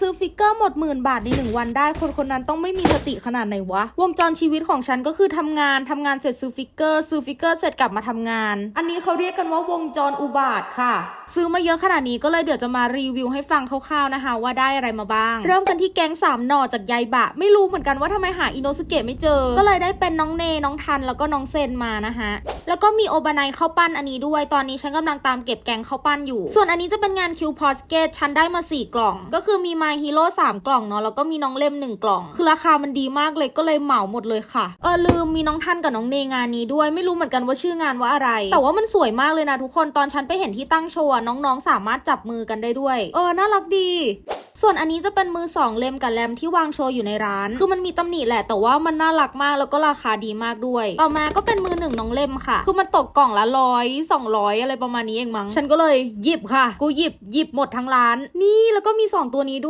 ซื้อฟิกเกอร์หมดหมื่นบาทในหนึ่งวันได้ คนคนนั้นต้องไม่มีสติขนาดไหนวะ วงจรชีวิตของฉันก็คือทำงานทำงานเสร็จซื้อฟิกเกอร์ซื้อฟิกเกอร์เสร็จกลับมาทำงาน อันนี้เขาเรียกกันว่าวงจรอุบาทค่ะ ซื้อมาเยอะขนาดนี้ก็เลยเดี๋ยวจะมารีวิวให้ฟังคร่าวๆนะคะ ว่าได้อะไรมาบ้าง เริ่มกันที่แกงสามหน่อจากยายบะ ไม่รู้เหมือนกันว่าทำไมหาอินโนสเกะไม่เจอ ก็เลยได้เป็นน้องเนน้องทันแล้วก็น้องเซนมานะคะแล้วก็มีโอบานายข้าวปั้นอันนี้ด้วย ตอนนี้ฉันกำลังตามเก็บแกงข้าวปั้นอยู่ ส่วนอันนี้จะเป็นงานคิวพอสเกตฉันได้มา 4 กล่อง ก็คือมีมาฮีโร่3กล่องเนาะแล้วก็มีน้องเล่ม 1 กล่อง คือราคามันดีมากเลยก็เลยเหมาหมดเลยค่ะ เออลืมมีน้องทันกับน้องเนงานนี้ด้วยไม่รู้เหมือนกันว่าชื่องานว่าอะไร แต่ว่ามันสวยมากเลยนะทุกคนตอนฉันไปเห็นที่ตั้งโชว์น้องๆ สามารถจับมือกันได้ด้วย เออน่ารักดีส่วนอันนี้จะเป็นมือสองเล่มกับแรมที่วางโชว์อยู่ในร้าน คือมันมีตำหนิแหละ แต่ว่ามันน่ารักมากแล้วก็ราคาดีมากด้วย ต่อมาก็เป็นมือหนึ่งน้องเล่มค่ะ คือมันตกกล่องละร้อยสองร้อยอะไรประมาณนี้เองมั้ง ฉันก็เลยหยิบค่ะ กูหยิบหยิบหมดทั้งร้าน นี่แล้วก็มีสองตัวนี้ด้วย